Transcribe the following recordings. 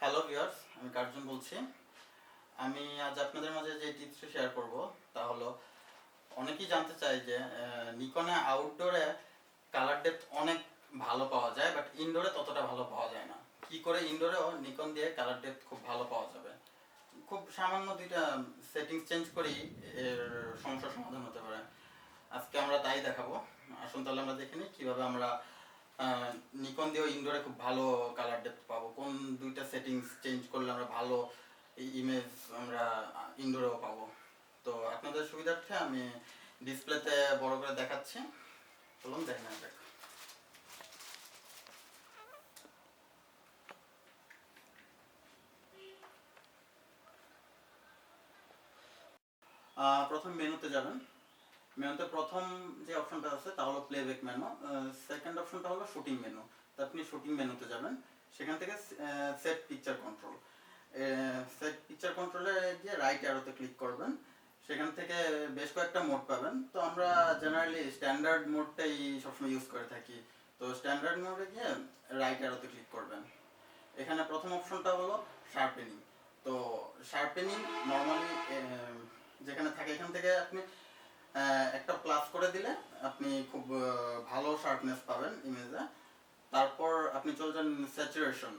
Hello viewers আমি Curzon বলছি। আমি আজ আপনাদের মাঝে যে টিপসটা শেয়ার করব, তা হলো, অনেকেই জানতে চায় যে নিকনে আউটডোরে কালার ডেপথ অনেক ভালো পাওয়া যায় বাট ইনডোরে ততটা ভালো পাওয়া যায় না। কি করে ইনডোরেও নিকন দিয়ে কালার ডেপথ খুব ভালো পাওয়া যাবে? খুব সামান্য দুইটা সেটিংস চেঞ্জ করেই এর সমস্যার সমাধান হতে পারে। আজকে আমরা তাই দেখাবো। আসুন তাহলে আমরা দেখে নিই কীভাবে আমরা নিকন দিয়েও ইনডোরে খুব ভালো কালার ডেপথ পাবো। কোন দুইটা সেটিংস চেঞ্জ করলে আমরা ভালো ইমেজ আমরা ইনডোরেও পাবো। তো আপনাদের সুবিধার্থে আমি ডিসপ্লেতে বড় করে দেখাচ্ছি। চলুন দেখেন আহ, প্রথম মেনুতে যাবেন। মেনুতে প্রথম যে অপশনটা আছে, তা হলো প্লেব্যাক মেনু সেকেন্ড অপশনটা হলো শুটিং মেনু তো আপনি শুটিং মেনুতে যাবেন, সেখান থেকে set picture control set picture কন্ট্রোলে গিয়ে রাইট অ্যারোতে ক্লিক করবেন, সেখান থেকে বেশ কয়েকটা মোড পাবেন, তো আমরা জেনারেলি স্ট্যান্ডার্ড মোডটাই সবসময় ইউজ করে থাকি, তো স্ট্যান্ডার্ড মোডে গিয়ে রাইট অ্যারোতে ক্লিক করবেন, এখানে প্রথম অপশনটা হলো শার্পেনিং তো শার্পেনিং নর্মালি যেখানে থাকে, এখান থেকে আপনি একটা প্লাস করে দিলে আপনি খুব ভালো শার্পনেস পাবেন ইমেজে তারপর আপনি চলে যান স্যাচুরেশন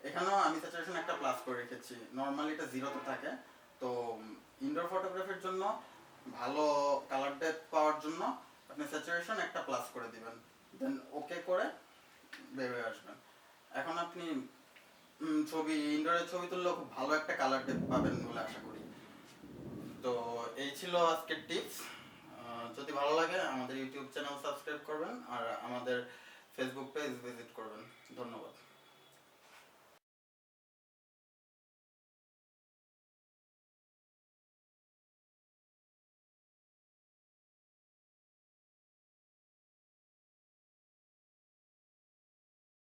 এখানেও আমি স্যাচুরেশন একটা প্লাস করে রেখেছি। নর্মালি এটা জিরোতে থাকে। তো ইনডোর ফটোগ্রাফির জন্য, ভালো কালার ডেপ পাওয়ার জন্য আপনি স্যাচুরেশন একটা প্লাস করে দিবেন। দেন ওকে করে বের হয়ে আসবেন। এখন আপনি ছবি ইনডোরের ছবি তুললেও খুব ভালো একটা কালার ডেপ পাবেন বলে আশা করি। তো, এই ছিল আজকের টিপস যদি ভালো লাগে, আমাদের ইউটিউব চ্যানেল সাবস্ক্রাইব করবেন আর আমাদের ফেসবুক পেজ ভিজিট করবেন। ধন্যবাদ।